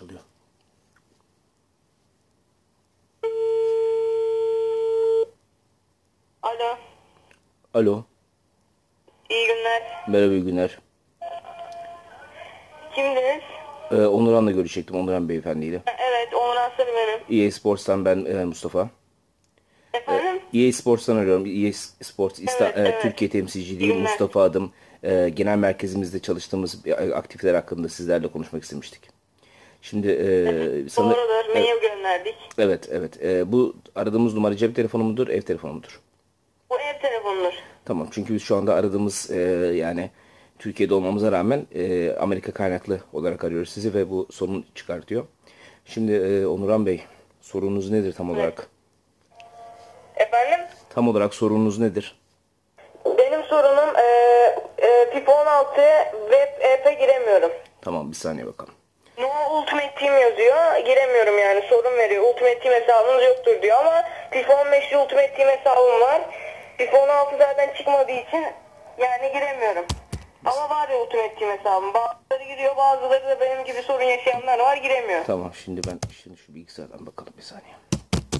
çalıyor. Alo. Alo. İyi günler. Merhaba iyi günler. Kimdiniz? Ee, Onuran'la görüşecektim. Onuran beyefendiyle. Evet, Onur Aslı benim. EA Sports'tan ben e, Mustafa. Efendim? EA Sports'tan arıyorum. EA Sports İsta- Evet, e, evet. Türkiye temsilciliği. Mustafa adım. E, genel merkezimizde çalıştığımız bir aktiviteler hakkında sizlerle konuşmak istemiştik. Şimdi e, sana- Doğrudur. Evet, Mail gönderdik. evet. evet. E, bu aradığımız numara cep telefonu mudur, ev telefonu mudur? Bu ev telefonudur. Tamam çünkü biz şu anda aradığımız e, yani Türkiye'de olmamıza rağmen e, Amerika kaynaklı olarak arıyoruz sizi ve bu sorun çıkartıyor. Şimdi e, Onuran Bey sorunuz nedir tam olarak? Efendim? Tam olarak sorunuz nedir? Benim sorunum e, e, FIFA 16 web app'e giremiyorum. Tamam bir saniye bakalım. No Ultimate Team yazıyor. Giremiyorum yani sorun veriyor. Ultimate Team hesabınız yoktur diyor ama FIFA 15'li Ultimate Team hesabım var. FIFA 16 zaten çıkmadığı için yani giremiyorum. Ama var ya Ultimate Team hesabım. Bazıları giriyor bazıları da benim gibi sorun yaşayanlar var giremiyor. Tamam şimdi ben şimdi şu bilgisayardan bakalım bir saniye.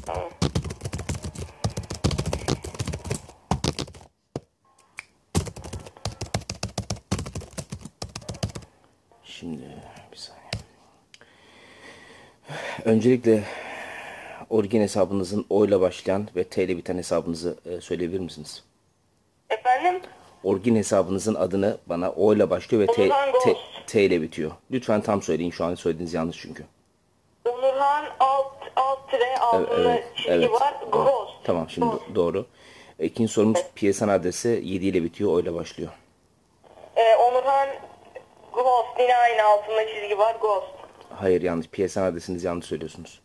Tamam. Şimdi. Öncelikle orijin hesabınızın O ile başlayan ve T ile biten hesabınızı e, söyleyebilir misiniz? Efendim? Orijin hesabınızın adını bana O ile başlıyor ve T, T. T ile bitiyor. Lütfen tam söyleyin. Şu an söylediğiniz yanlış çünkü. Onurhan alt alt tire altında Evet, çizgi evet. var. Ghost. Tamam şimdi Ghost. do- doğru. İkinci sorumuz PSN adresi 7 ile bitiyor, O ile başlıyor. Ee, Onurhan Ghost yine aynı altında çizgi var Ghost. Hayır yanlış. PSN adresinizi yanlış söylüyorsunuz.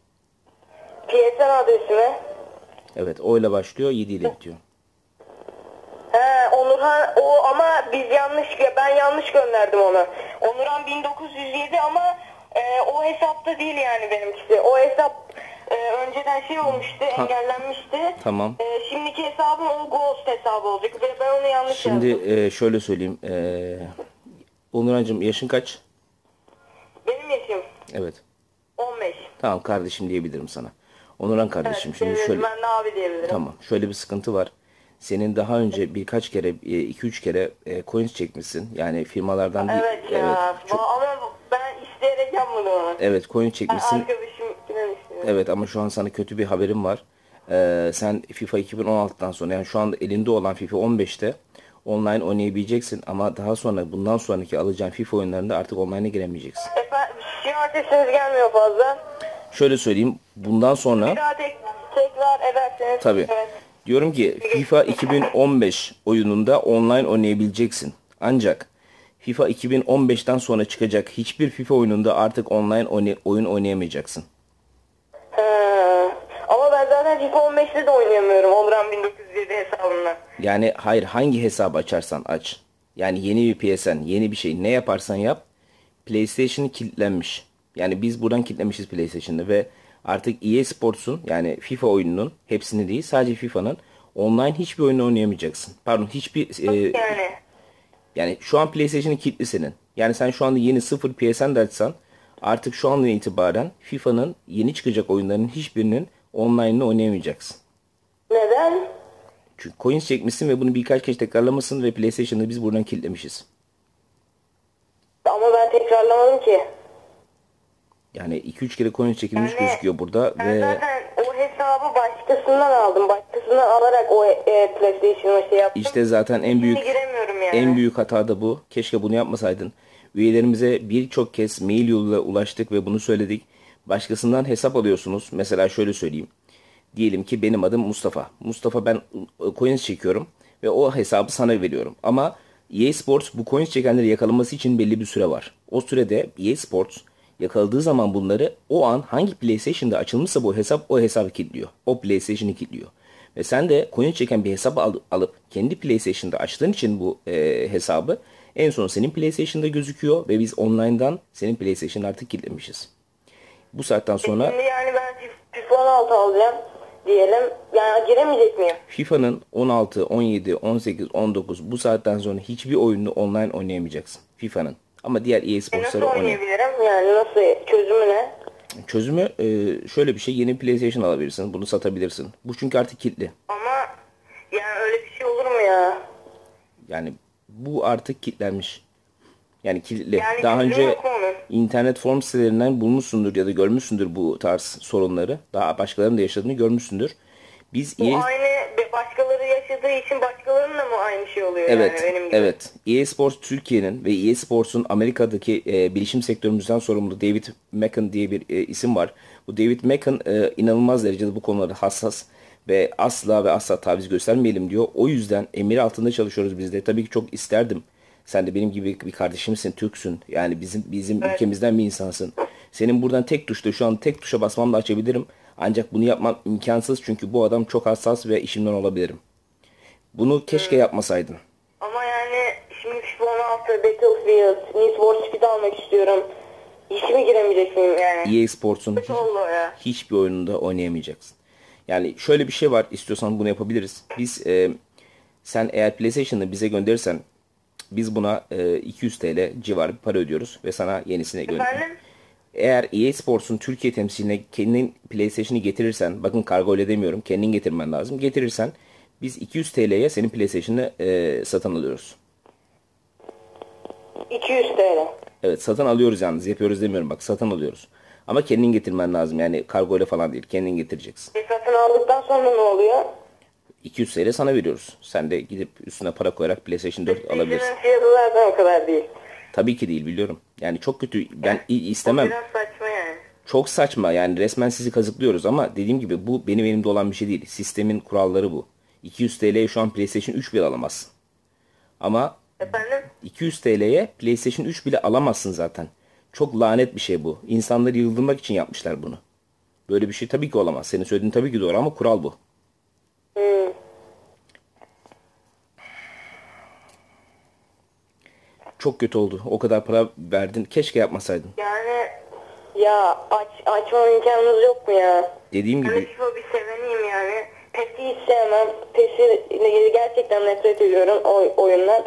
PSN adresi mi? Evet O ile başlıyor, 7 ile bitiyor. He Onurhan o ama biz yanlış ben yanlış gönderdim onu. Onurhan 1907 ama e, o hesapta değil yani benimkisi. O hesap e, önceden şey olmuştu, engellenmişti. Tamam. E, şimdiki hesabım o Ghost hesabı olacak ve ben onu yanlış Şimdi yazdım. e, şöyle söyleyeyim. E, Onurancığım yaşın kaç? Benim yaşım Evet. 15. Tamam kardeşim diyebilirim sana. Onuran kardeşim Evet, şimdi evet, şöyle ben de abi diyebilirim. tamam şöyle bir sıkıntı var. Senin daha önce birkaç kere 2-3 kere e, coins çekmişsin. Yani firmalardan değil. Evet ya. çok- Ama ben isteyerek yapmadım onu. evet coin çekmişsin. arkadaşım. Evet ama şu an sana kötü bir haberim var. Ee, sen FIFA 2016'dan sonra yani şu anda elinde olan FIFA 15'te online oynayabileceksin ama daha sonra bundan sonraki alacağın FIFA oyunlarında artık online'a giremeyeceksin. Efendim, şiar sesiniz gelmiyor fazla. Şöyle söyleyeyim bundan sonra Bir daha tek, tekrar ederseniz. Tabii. Evet. Diyorum ki FIFA 2015 oyununda online oynayabileceksin. Ancak FIFA 2015'ten sonra çıkacak hiçbir FIFA oyununda artık online oyna- oyun oynayamayacaksın. He. Ama ben zaten FIFA 15'te de oynayamıyorum. Onurhan 1907 hesabımla. Yani hayır hangi hesabı açarsan aç. Yani yeni bir PSN, yeni bir şey ne yaparsan yap. PlayStation kilitlenmiş. Yani biz buradan kilitlemişiz PlayStation'da ve artık EA Sports'un yani FIFA oyununun hepsini değil sadece FIFA'nın online hiçbir oyunu oynayamayacaksın. Pardon hiçbir e, Yani. Yani şu an PlayStation'ın kilitli senin. Yani sen şu anda yeni sıfır PSN de açsan artık şu andan itibaren FIFA'nın yeni çıkacak oyunlarının hiçbirinin online'ını oynayamayacaksın. Neden? Çünkü coins çekmişsin ve bunu birkaç kez tekrarlamışsın ve PlayStation'ı biz buradan kilitlemişiz. Tekrarlamadım ki. Yani 2-3 kere coins çekilmiş Yani gözüküyor burada Ben ve zaten o hesabı başkasından aldım. Başkasından alarak o e, PlayStation'a şey yaptım. işte zaten en büyük yani. en büyük hata da bu. Keşke bunu yapmasaydın. Üyelerimize birçok kez mail yoluyla ulaştık ve bunu söyledik. Başkasından hesap alıyorsunuz. Mesela şöyle söyleyeyim. Diyelim ki benim adım Mustafa. Mustafa ben e, coins çekiyorum ve o hesabı sana veriyorum. Ama EA Sports bu coins çekenleri yakalaması için belli bir süre var. O sürede EA Sports yakaladığı zaman bunları o an hangi PlayStation'da açılmışsa bu hesap o hesabı kilitliyor. O PlayStation'ı kilitliyor. Ve sen de coin çeken bir hesap al- alıp kendi PlayStation'da açtığın için bu e, hesabı en son senin PlayStation'da gözüküyor ve biz online'dan senin PlayStation'ı artık kilitlemişiz. Bu saatten sonra Şimdi yani ben FIFA 16 alacağım diyelim. Yani giremeyecek miyim? FIFA'nın 16, 17, 18, 19 bu saatten sonra hiçbir oyununu online oynayamayacaksın. FIFA'nın. Ama diğer EA E, Nasıl Sports'ları oynayabilirim? Yani nasıl? Çözümü ne? Çözümü e, şöyle bir şey yeni PlayStation alabilirsin. Bunu satabilirsin. Bu çünkü artık kilitli. Ama yani öyle bir şey olur mu ya? Yani bu artık kilitlenmiş. Yani kilitli. Yani Daha önce internet forum sitelerinden bulmuşsundur ya da görmüşsündür bu tarz sorunları. Daha başkalarının da yaşadığını görmüşsündür. Biz Bu EA aynı başkaları yaşadığı için başkalarının da mı aynı şey oluyor Evet, yani benim gibi? evet. EA Sports Türkiye'nin ve EA Sports'un Amerika'daki e, bilişim sektörümüzden sorumlu David Macken diye bir e, isim var. Bu David Macken e, inanılmaz derecede bu konularda hassas ve asla ve asla taviz göstermeyelim diyor. O yüzden emir altında çalışıyoruz biz de. Tabii ki çok isterdim. Sen de benim gibi bir kardeşimsin, Türksün. Yani bizim bizim ülkemizden bir insansın. Senin buradan tek tuşla şu an tek tuşa basmamla açabilirim. Ancak bunu yapmam imkansız çünkü bu adam çok hassas ve işimden olabilirim. Bunu keşke yapmasaydın. Ama yani şimdi FIFA 16, Battlefield, Need for Speed almak istiyorum. Hiç mi giremeyecek miyim yani? EA Sports'un ya. hiçbir oyununda oynayamayacaksın. Yani şöyle bir şey var. istiyorsan bunu yapabiliriz. Biz e, sen eğer PlayStation'ı bize gönderirsen biz buna e, 200 TL civarı bir para ödüyoruz ve sana yenisini gönderiyoruz. Eğer EA Sports'un Türkiye temsiline kendin PlayStation'ı getirirsen, bakın kargo ile demiyorum, kendin getirmen lazım. Getirirsen biz 200 TL'ye senin PlayStation'ı e, satın alıyoruz. 200 TL. Evet satın alıyoruz yalnız yapıyoruz demiyorum bak satın alıyoruz. Ama kendin getirmen lazım yani kargo ile falan değil kendin getireceksin. E satın aldıktan sonra ne oluyor? 200 TL sana veriyoruz. Sen de gidip üstüne para koyarak PlayStation 4 alabilirsin. Zaten o kadar değil. Tabii ki değil biliyorum. Yani çok kötü ben i- O istemem. biraz saçma yani. Çok saçma yani resmen sizi kazıklıyoruz ama dediğim gibi bu benim elimde olan bir şey değil. Sistemin kuralları bu. 200 TL'ye şu an PlayStation 3 bile alamazsın. Ama Efendim? 200 TL'ye PlayStation 3 bile alamazsın zaten. Çok lanet bir şey bu. İnsanları yıldırmak için yapmışlar bunu. Böyle bir şey tabii ki olamaz. Senin söylediğin tabii ki doğru ama kural bu. Hmm. Çok kötü oldu. O kadar para verdin. Keşke yapmasaydın. Yani ya aç, açma imkanınız yok mu ya? Dediğim Ben gibi FIFA bir seveniyim yani. PES'i hiç sevmem. PES'i gerçekten nefret ediyorum o oyundan.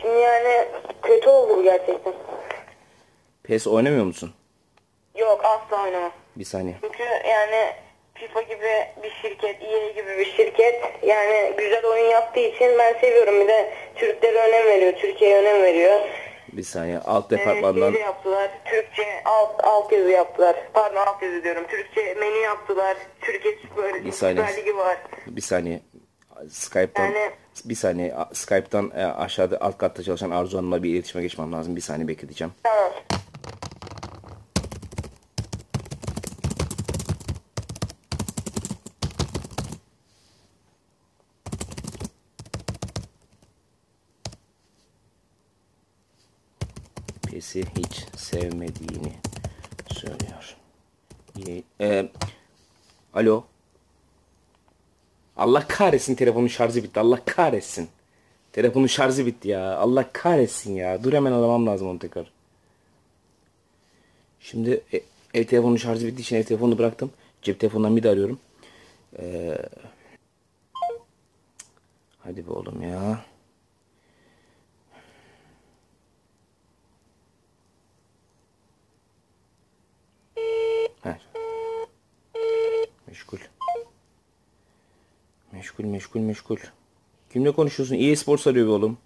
Şimdi yani kötü oldu bu gerçekten. PES oynamıyor musun? Yok asla oynamam. Bir saniye. Çünkü yani FIFA gibi bir şirket, EA gibi bir şirket yani güzel oyun yaptığı için ben seviyorum. Bir de Türklere önem veriyor, Türkiye'ye önem veriyor. Bir saniye. Alt Ee, departmandan de yaptılar, Türkçe alt, alt yazı yaptılar. Pardon alt yazı diyorum. Türkçe menü yaptılar. Türkiye Süper, Bir saniye. Süper Ligi var. bir saniye. Skype'tan Yani- bir saniye. Skype'tan e, aşağıda alt katta çalışan Arzu Hanım'la bir iletişime geçmem lazım. Bir saniye bekleteceğim. Tamam. PES'i hiç sevmediğini söylüyor. Ye- Ee, alo. Allah kahretsin telefonun şarjı bitti. Allah kahretsin. Telefonun şarjı bitti ya. Allah kahretsin ya. Dur hemen aramam lazım onu tekrar. Şimdi e, ev telefonun şarjı bittiği için ev telefonunu bıraktım. Cep telefonundan bir de arıyorum. Ee, hadi be oğlum ya. Ver. Meşgul. Meşgul meşgul meşgul. Kimle konuşuyorsun? EA Sports arıyor be oğlum.